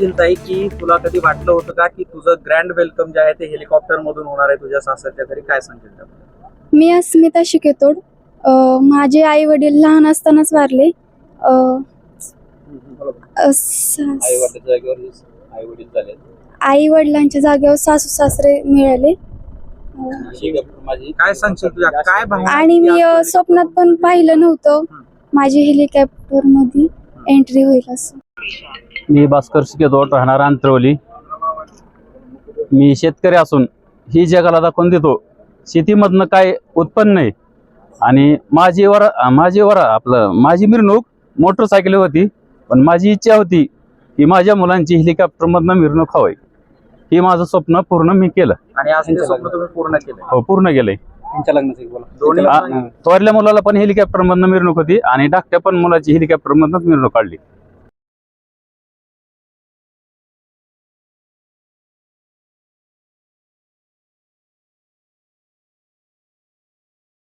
सांगशील ताई की तुला कधी वाटलं होतं का की तुझं ग्रँड वेलकम जे आहे ते हेलिकॉप्टर मधून होणार आहे तुझ्या सासरच्या घरी? काय त्याबद्दल? मी अस्मिता शिकेतोड. अ, माझे आई वडील लहान असतानाच वारले. अ, अ, सा- आई वडिलांच्या जागेवर आई वडील झाले. आई वडिलांच्या जागेवर सासू सासरे मिळाले. अ, हेलिकॉप्टर माझी काय सांगशील तुझ्या? काय भावना आणि मी अ, स्वप्नात पण पाहिलं नव्हतं. माझी हेलिकॉप्टरमध्ये एंट्री होईल असं. मी भास्कर शिकेतो राहणार अंतरवली मी शेतकरी असून ही जगाला दाखवून देतो. शेतीमधनं काय उत्पन्न आहे? आणि माझी वर माझी वर आपलं माझी मिरवणूक मोटरसायकल होती पण माझी इच्छा होती की माझ्या मुलांची हेलिकॉप्टरमधनं मिरवणूक हवी ही माझं स्वप्न पूर्ण मी केलं. आणि आज ते स्वप्न तुम्ही पूर्ण केले हो पूर्ण केलंय. त्यांच्या लग्नाचं एक बोला. दोन्ही आ- थोरल्या मुलाला पण हेलिकॉप्टरमधनं मिरवणूक होती आणि धाकट्या पण मुलाची हेलिकॉप्टरमधनंच मिरवणूक काढली.